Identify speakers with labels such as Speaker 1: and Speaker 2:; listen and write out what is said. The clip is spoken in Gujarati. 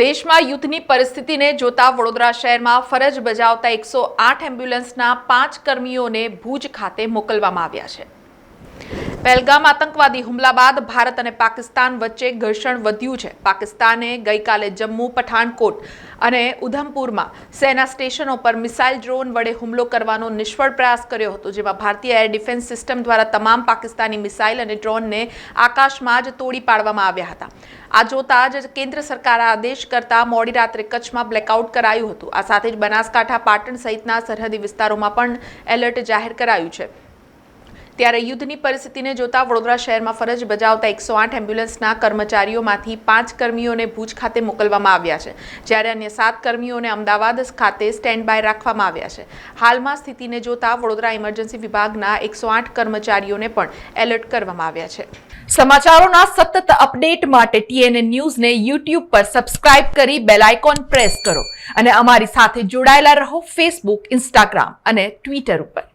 Speaker 1: દેશમાં યુદ્ધની પરિસ્થિતિને જોતા વડોદરા શહેરમાં ફરજ બજાવતા એકસો આઠ એમ્બ્યુલન્સના પાંચ કર્મીઓને ભુજ ખાતે મોકલવામાં આવ્યા છે. પહેલગામ આતંકવાદી હુમલા બાદ ભારત અને પાકિસ્તાન વચ્ચે ઘર્ષણ વધ્યું છે. પાકિસ્તાને ગઈકાલે જમ્મુ પઠાણકોટ અને ઉધમપુરમાં સેના સ્ટેશનો પર મિસાઇલ ડ્રોન વડે હુમલો કરવાનો નિષ્ફળ પ્રયાસ કર્યો હતો, જેમાં ભારતીય એર ડિફેન્સ સિસ્ટમ દ્વારા તમામ પાકિસ્તાની મિસાઇલ અને ડ્રોનને આકાશમાં જ તોડી પાડવામાં આવ્યા હતા. આ જોતા જ કેન્દ્ર સરકાર આદેશ કરતા મોડી રાત્રે કચ્છમાં બ્લેકઆઉટ કરાયું હતું. આ સાથે જ બનાસકાંઠા, પાટણ સહિતના સરહદી વિસ્તારોમાં પણ એલર્ટ જાહેર કરાયું છે. ત્યારે યુદ્ધની પરિસ્થિતિને જોતા વડોદરા શહેરમાં ફરજ બજાવતા એકસો આઠ એમ્બ્યુલન્સના કર્મચારીઓમાંથી પાંચ કર્મીઓને ભુજ ખાતે મોકલવામાં આવ્યા છે, જ્યારે અન્ય સાત કર્મીઓને અમદાવાદ ખાતે સ્ટેન્ડ બાય રાખવામાં આવ્યા છે. હાલમાં સ્થિતિને જોતા વડોદરા ઇમરજન્સી વિભાગના એકસો આઠ કર્મચારીઓને પણ એલર્ટ કરવામાં આવ્યા છે. સમાચારોના સતત અપડેટ માટે ટીએનએ ન્યૂઝને યુટ્યુબ પર સબસ્ક્રાઇબ કરી બેલ આઇકોન પ્રેસ કરો અને અમારી સાથે જોડાયેલા રહો ફેસબુક, ઇન્સ્ટાગ્રામ અને ટ્વિટર ઉપર.